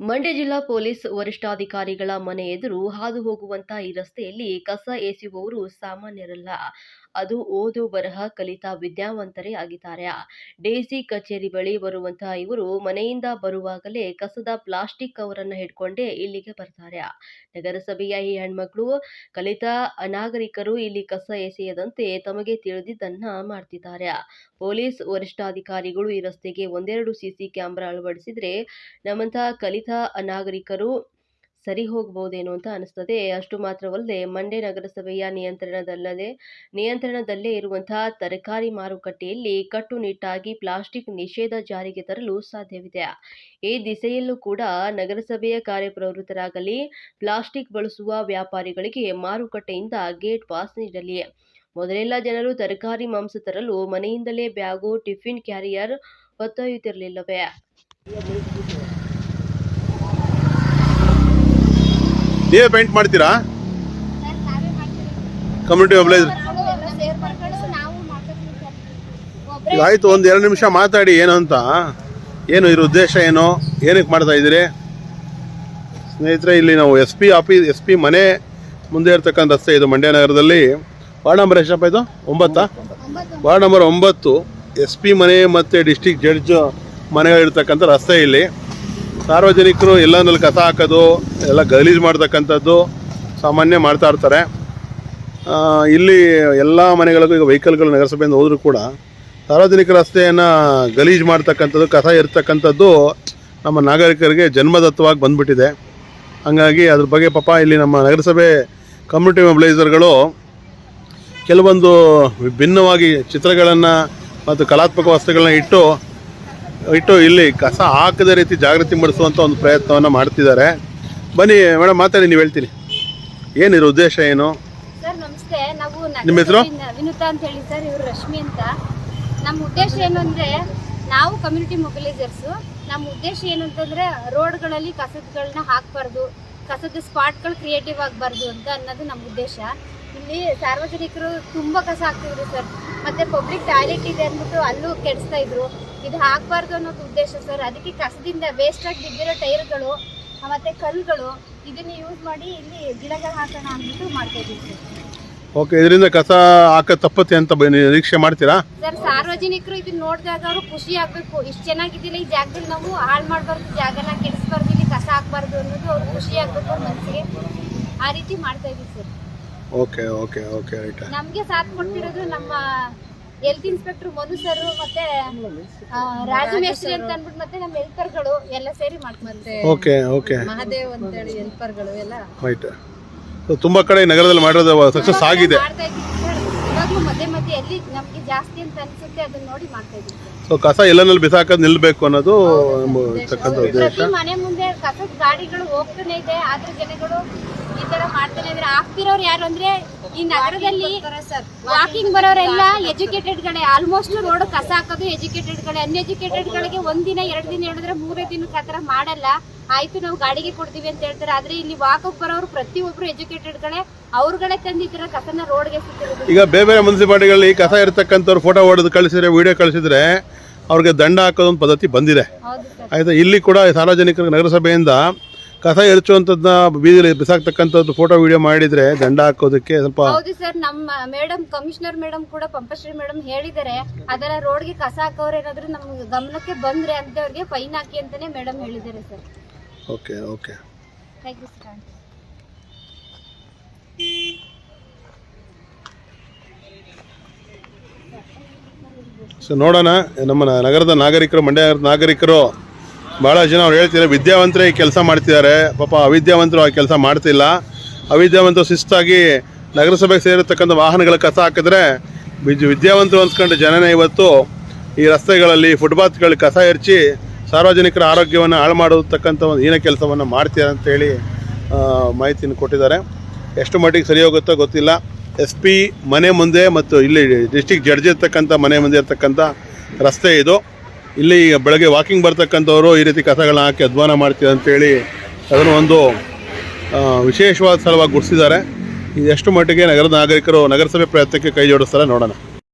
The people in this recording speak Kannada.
ಮಂಡ್ಯ ಜಿಲ್ಲಾ ಪೊಲೀಸ್ ವರಿಷ್ಠಾಧಿಕಾರಿಗಳ ಮನೆ ಎದುರು ಹಾದು ಹೋಗುವಂತ ಈ ರಸ್ತೆಯಲ್ಲಿ ಕಸ ಎಸೆಯುವವರು ಸಾಮಾನ್ಯರಲ್ಲ. ಅದು ಓದು ಬರಹ ಕಲಿತ ವಿದ್ಯಾವಂತರೇ ಆಗಿದ್ದಾರೆ. ಡೇಸಿ ಕಚೇರಿ ಬಳಿ ಬರುವಂತಹ ಇವರು ಮನೆಯಿಂದ ಬರುವಾಗಲೇ ಕಸದ ಪ್ಲಾಸ್ಟಿಕ್ ಕವರನ್ನ ಹಿಡ್ಕೊಂಡೇ ಇಲ್ಲಿಗೆ ಬರ್ತಾರೆ. ನಗರಸಭೆಯ ಈ ಹೆಣ್ಮಕ್ಳು ಕಲಿತ ಅನಾಗರಿಕರು ಇಲ್ಲಿ ಕಸ ಎಸೆಯದಂತೆ ತಮಗೆ ತಿಳಿದಿದ್ದನ್ನ ಮಾಡ್ತಿದ್ದಾರೆ. ಪೊಲೀಸ್ ವರಿಷ್ಠಾಧಿಕಾರಿಗಳು ಈ ರಸ್ತೆಗೆ ಒಂದೆರಡು ಸಿಸಿ ಕ್ಯಾಮೆರಾ ಅಳವಡಿಸಿದ್ರೆ ನಮ್ಮಂತಹ ಕಲಿತ ಅನಾಗರಿಕರು ಸರಿ ಹೋಗಬಹುದೇನೋ ಅಂತ ಅನಿಸ್ತದೆ. ಅಷ್ಟು ಮಾತ್ರವಲ್ಲದೆ ಮಂಡ್ಯ ನಗರಸಭೆಯ ನಿಯಂತ್ರಣದಲ್ಲದೆ, ನಿಯಂತ್ರಣದಲ್ಲೇ ಇರುವಂತಹ ತರಕಾರಿ ಮಾರುಕಟ್ಟೆಯಲ್ಲಿ ಕಟ್ಟುನಿಟ್ಟಾಗಿ ಪ್ಲಾಸ್ಟಿಕ್ ನಿಷೇಧ ಜಾರಿಗೆ ತರಲು ಸಾಧ್ಯವಿದೆ. ಈ ದಿಸೆಯಲ್ಲೂ ಕೂಡ ನಗರಸಭೆಯ ಕಾರ್ಯಪ್ರವೃತ್ತರಾಗಲಿ, ಪ್ಲಾಸ್ಟಿಕ್ ಬಳಸುವ ವ್ಯಾಪಾರಿಗಳಿಗೆ ಮಾರುಕಟ್ಟೆಯಿಂದ ಗೇಟ್ ಪಾಸ್ ನೀಡಲಿ. ಮೊದಲೆಲ್ಲ ಜನರು ತರಕಾರಿ ಮಾಂಸ ತರಲು ಮನೆಯಿಂದಲೇ ಬ್ಯಾಗು, ಟಿಫಿನ್, ಕ್ಯಾರಿಯರ್ ಹೊತ್ತೊಯ್ಯುತ್ತಿರಲಿಲ್ಲವೇ ನೀವೇ ಪೇಂಟ್ ಮಾಡ್ತೀರಾ? ಕಮ್ಯುನಿಟಿ ಮೊಬೈಲೈಸರ್ ಈಗ ಆಯ್ತು, ಒಂದು ಎರಡು ನಿಮಿಷ ಮಾತಾಡಿ, ಏನು ಅಂತ? ಏನು, ಇದ್ರ ಉದ್ದೇಶ ಏನು? ಏನಕ್ಕೆ ಮಾಡ್ತಾ ಇದ್ದೀರಿ? ಸ್ನೇಹಿತರೆ, ಇಲ್ಲಿ ನಾವು S P office S P ಮನೆ ಮುಂದೆ ಇರ್ತಕ್ಕಂಥ ರಸ್ತೆ ಇದು ಮಂಡ್ಯ ನಗರದಲ್ಲಿ. ವಾರ್ಡ್ ನಂಬರ್ ಎಷ್ಟಪ್ಪ ಇದು? ಒಂಬತ್ತಾ? ವಾರ್ಡ್ ನಂಬರ್ ಒಂಬತ್ತು ಎಸ್ ಪಿ ಮನೆ ಮತ್ತು ಡಿಸ್ಟಿಕ್ ಜಡ್ಜ್ ಮನೆಗಳಿರ್ತಕ್ಕಂಥ ರಸ್ತೆ ಇಲ್ಲಿ. ಸಾರ್ವಜನಿಕರು ಎಲ್ಲಂದ್ರಲ್ಲಿ ಕಸ ಹಾಕೋದು, ಎಲ್ಲ ಗಲೀಜು ಮಾಡ್ತಕ್ಕಂಥದ್ದು ಸಾಮಾನ್ಯ ಮಾಡ್ತಾ ಇರ್ತಾರೆ. ಇಲ್ಲಿ ಎಲ್ಲ ಮನೆಗಳಿಗೂ ಈಗ ವೆಹಿಕಲ್ಗಳು ನಗರಸಭೆಯಿಂದ ಹೋದರೂ ಕೂಡ ಸಾರ್ವಜನಿಕ ರಸ್ತೆಯನ್ನು ಗಲೀಜು ಮಾಡ್ತಕ್ಕಂಥದ್ದು, ಕಸ ಇರ್ತಕ್ಕಂಥದ್ದು ನಮ್ಮ ನಾಗರಿಕರಿಗೆ ಜನ್ಮದತ್ತವಾಗಿ ಬಂದ್ಬಿಟ್ಟಿದೆ. ಹಾಗಾಗಿ ಅದ್ರ ಬಗ್ಗೆ ಪಾಪ ಇಲ್ಲಿ ನಮ್ಮ ನಗರಸಭೆ ಕಮ್ಯುನಿಟಿ ಮೊಬಿಲೈಸರ್ಗಳು ಕೆಲವೊಂದು ಭಿನ್ನವಾಗಿ ಚಿತ್ರಗಳನ್ನು ಮತ್ತು ಕಲಾತ್ಮಕ ವಸ್ತುಗಳನ್ನ ಇಟ್ಟು ಇಟ್ಟು ಇಲ್ಲಿ ಕಸ ಹಾಕದ ರೀತಿ ಜಾಗೃತಿ ಮೂಡಿಸುವಂಥ ಒಂದು ಪ್ರಯತ್ನವನ್ನು ಮಾಡ್ತಿದ್ದಾರೆ. ಬನ್ನಿ ಮೇಡಮ್ ಮಾತಾಡಿ ನೀವು ಹೇಳ್ತೀನಿ. ಏನಿರೋ ಉದ್ದೇಶ ಏನು? ಸರ್ ನಮಸ್ತೆ. ನಾವು ನಿಮ್ಮ ಹೆಸರು? ವಿನುತಾ ಅಂತ ಹೇಳಿ ಸರ್ ಇವರು ರಶ್ಮಿ ಅಂತ. ನಮ್ಮ ಉದ್ದೇಶ ಏನು ಅಂದ್ರೆ ನಾವು ಕಮ್ಯುನಿಟಿ ಮೊಬಿಲೈಸರ್ಸ್ ನಮ್ಮ ಉದ್ದೇಶ ಏನು ಅಂತಂದ್ರೆ ರೋಡ್ಗಳಲ್ಲಿ ಕಸದಗಳನ್ನ ಹಾಕಬಾರ್ದು ಕಸದ ಸ್ಪಾಟ್ಗಳು ಕ್ರಿಯೇಟಿವ್ ಆಗಬಾರ್ದು ಅಂತ ಅನ್ನೋದು ನಮ್ಮ ಉದ್ದೇಶ. ಇಲ್ಲಿ ಸಾರ್ವಜನಿಕರು ತುಂಬಾ ಕಸ ಹಾಕ್ತಿದ್ರು ಸರ್. ಮತ್ತೆ ಪಬ್ಲಿಕ್ ಟಾಯ್ಲೆಟ್ ಇದೆ ಅಂದ್ಬಿಟ್ಟು ಅಲ್ಲೂ ಕೆಡಿಸ್ತಾ ಇದ್ರು. ಇದು ಹಾಕಬಾರ್ದು ಅನ್ನೋದು ಉದ್ದೇಶ ಸರ್. ಅದಕ್ಕೆ ಕಸದಿಂದ ವೇಸ್ಟ್ ಆಗಿ ಬಿದ್ದಿರೋ ಟೈರ್ಗಳು ಮತ್ತೆ ಕಲ್ಲುಗಳು ಇದನ್ನ ಯೂಸ್ ಮಾಡಿ ಇಲ್ಲಿ ಗಿಡಗಳು ಹಾಕೋಣ ಅಂದ್ಬಿಟ್ಟು ಮಾಡ್ತಾ ಇದ್ದೀವಿ ಸರ್. ಓಕೆ ಇದರಿಂದ ಕಸ ಹಾಕೋದು ತಪ್ಪತ್ತೆ ಅಂತ ಬ- ನಿರೀಕ್ಷೆ ಮಾಡ್ತೀರಾ? ಸರ್ ಸಾರ್ವಜನಿಕರು ಇದನ್ನ ನೋಡಿದಾಗ ಅವರು ಖುಷಿ ಆಗ್ಬೇಕು. ಇಷ್ಟು ಚೆನ್ನಾಗಿದ್ದಿಲ್ಲ ಈ ಜಾಗದಲ್ಲಿ ನಾವು ಹಾಳು ಮಾಡಬಾರ್ದು ಜಾಗನ ಕೆಡಿಸ್ಬಾರ್ದು ಇಲ್ಲಿ ಕಸ ಹಾಕ್ಬಾರ್ದು ಅನ್ನೋದು ಅವ್ರು ಖುಷಿ ಆಗ್ಬೇಕು ಮನಸ್ಸಿಗೆ ಆ ರೀತಿ ಮಾಡ್ತಾ ಇದೀವಿ sir. Okay okay okay right ನಮ್ಗೆ ಸಾಥ್ ಕೊಡ್ತಿರೋದು ನಮ್ಮ ಹೆಲ್ತ್ ಇನ್ಸ್ಪೆಕ್ಟರ್ ಮನು ಸರ್ ಮತ್ತೆ ಆ, ರಾಜು ಮೇಸ್ತ್ರಿ ಅಂತ ಅಂದ್ಬಿಟ್ಟು ಮತ್ತೆ ನಮ್ಮ ಹೆಲ್ಪರ್ಗಳು ಎಲ್ಲ ಸೇರಿ ಮಾಡ್ತಾರೆ. Okay okay. ಮಹಾದೇವ್ ಅಂತೇಳಿ ಹೆಲ್ಪರ್ಗಳು ಎಲ್ಲ. ರೈಟ್ ತುಂಬಾ ಕಡೆ ನಗರದಲ್ಲಿ ಮಾಡೋದು ಸಕ್ಸಸ್ ಆಗಿದೆ. ಇವಾಗ್ಲೂ ಮಧ್ಯೆ ಮಧ್ಯೆ ಎಲ್ಲಿ ನಮ್ಗೆ ಜಾಸ್ತಿ ಅಂತ ಅನ್ಸುತ್ತೆ ಅದನ್ನ ನೋಡಿ ಮಾಡ್ತಾ ಸೊ ಕಸ ಎಲ್ಲನಲ್ಲಿ ಬಿಸಾಕದ್ ನಿಲ್ಬೇಕು ಅನ್ನೋದು ನಮ್ಮ ಇರ್ತಕ್ಕಂಥ ಉದ್ದೇಶ. ಪ್ರತಿ ಮನೆ ಮುಂದೆ ಕಸದ ಗಾಡಿಗಳು ಹೋಗ್ತಾನೆ ಇದೆ ಆದ್ರೆ ಜನಗಳು ಈ ತರ ಮಾಡ್ತಾನೆ ಅಂದ್ರೆ ಆಗ್ತಿರೋರು ಯಾರು ಅಂದ್ರೆ ಈ ನಗರದಲ್ಲಿ ವಾಕಿಂಗ್ ಬರೋರೆಲ್ಲ ಎಜುಕೇಟೆಡ್ ಗಳೇ ಆಲ್ಮೋಸ್ಟ್ ರೋಡ್ ಕಸ ಹಾಕೋದು ಎಜುಕೇಟೆಡ್ ಗಳೇ ಅನ್ಎಜುಕೇಟೆಡ್ ಗಳಿಗೆ ಒಂದಿನ ಎರಡು ದಿನ ಹೇಳಿದ್ರೆ ಮೂರೇ ದಿನಕ್ಕೆ ಆತರ ಮಾಡಲ್ಲ. ಆಯ್ತು ನಾವು ಗಾಡಿಗೆ ಕೊಡ್ತೀವಿ ಅಂತ ಹೇಳ್ತಾರೆ. ಆದ್ರೆ ಇಲ್ಲಿ ವಾಕಕ್ ಬರೋರು ಪ್ರತಿಯೊಬ್ರು ಎಜುಕೇಟೆಡ್ ಗಳೇ ಅವ್ರಗಳೇ ತಂದಿದ್ರ ಕಸನ ರೋಡ್ಗೆ ಸುತ್ತಿರೋದು. ಈಗ ಬೇರೆ ಬೇರೆ ಮುನ್ಸಿಪಾಲಿಟಿಗಳಲ್ಲಿ ಕಸ ಇರ್ತಕ್ಕಂಥವ್ರು ಫೋಟೋ ಹೊಡೆದು ಕಳಿಸಿದ್ರೆ ವಿಡಿಯೋ ಕಳಿಸಿದ್ರೆ ಅವ್ರಿಗೆ ದಂಡ ಹಾಕೋದೊಂದು ಪದ್ಧತಿ ಬಂದಿದೆ. ಹೌದು ಸರ್. ಆಯ್ತಾ? ಇಲ್ಲಿ ಕೂಡ ಸಾರ್ವಜನಿಕರಿಗೆ ನಗರಸಭೆಯಿಂದ ಕಸ ಎರಚುವಂಥದ್ದನ್ನ ಬೀದಿಲಿ ಬಿಸಾಕ್ತಕ್ಕಂಥದ್ದು ಫೋಟೋ ವಿಡಿಯೋ ಮಾಡಿದ್ರೆ ದಂಡ ಹಾಕೋದಕ್ಕೆ ಸ್ವಲ್ಪ ಹೌದು ಸರ್ ನಮ್ಮ ಮೇಡಮ್ ಕಮಿಷನರ್ ಮೇಡಮ್ ಕೂಡ ಪಂಪಶ್ರೀ ಮೇಡಮ್ ಹೇಳಿದ್ದಾರೆ ಅದರ ರೋಡ್ಗೆ ಕಸ ಹಾಕೋರು ಏನಾದ್ರು ನಮ್ಗೆ ಗಮನಕ್ಕೆ ಬಂದ್ರೆ ಅಂತವ್ರಿಗೆ ಫೈನ್ ಹಾಕಿ ಅಂತಾನೆ ಮೇಡಮ್ ಹೇಳಿದ್ದಾರೆ sir okay okay thank you sir so ನೋಡೋಣ ನಮ್ಮ ನಗರದ ನಾಗರಿಕರು ಮಂಡ್ಯ ನಗರದ ನಾಗರಿಕರು ಭಾಳ ಜನ ಅವ್ರು ಹೇಳ್ತಿದ್ದಾರೆ, ವಿದ್ಯಾವಂತರೇ ಈ ಕೆಲಸ ಮಾಡ್ತಿದ್ದಾರೆ. ಪಾಪ ಅವಿದ್ಯಾವಂತರು ಆ ಕೆಲಸ ಮಾಡ್ತಿಲ್ಲ. ಅವಿದ್ಯಾವಂತರು ಶಿಸ್ತಾಗಿ ನಗರಸಭೆಗೆ ಸೇರಿರ್ತಕ್ಕಂಥ ವಾಹನಗಳ ಕಸ ಹಾಕಿದ್ರೆ ವಿದ್- ವಿದ್ಯಾವಂತರು ಅನ್ಸ್ಕೊಂಡು ಜನನೇ ಇವತ್ತು ಈ ರಸ್ತೆಗಳಲ್ಲಿ ಫುಟ್ಪಾತ್ಗಳಲ್ಲಿ ಕಸ ಎರಚಿ ಸಾರ್ವಜನಿಕರ ಆರೋಗ್ಯವನ್ನು ಹಾಳು ಮಾಡತಕ್ಕಂಥ ಒಂದು ಹೀನ ಕೆಲಸವನ್ನು ಮಾಡ್ತೀರ ಅಂತೇಳಿ ಮಾಹಿತಿಯನ್ನು ಕೊಟ್ಟಿದ್ದಾರೆ. ಎಷ್ಟು ಮಟ್ಟಿಗೆ ಸರಿ ಹೋಗುತ್ತೋ ಗೊತ್ತಿಲ್ಲ. ಎಸ್ ಪಿ ಮನೆ ಮುಂದೆ ಮತ್ತು ಇಲ್ಲಿ ಡಿಸ್ಟಿಕ್ ಜಡ್ಜ್ ಇರ್ತಕ್ಕಂಥ ಮನೆ ಮುಂದೆ ಇರ್ತಕ್ಕಂಥ ರಸ್ತೆ ಇದು. ಇಲ್ಲಿ ಬೆಳಗ್ಗೆ ವಾಕಿಂಗ್ ಬರ್ತಕ್ಕಂಥವರು ಈ ರೀತಿ ಕಸಗಳನ್ನ ಹಾಕಿ ಅಧ್ವಾನ ಮಾಡ್ತೀವಿ ಅಂತೇಳಿ ಅದನ್ನು ಒಂದು ವಿಶೇಷವಾದ ಸ್ಥಳವಾಗಿ ಗುರುತಿಸಿದ್ದಾರೆ ಇದು ಎಷ್ಟು ಮಟ್ಟಿಗೆ ನಗರದ ನಾಗರಿಕರು ನಗರಸಭೆ ಪ್ರಯತ್ನಕ್ಕೆ ಕೈ ಜೋಡಿಸ್ತಾರೆ ನೋಡೋಣ.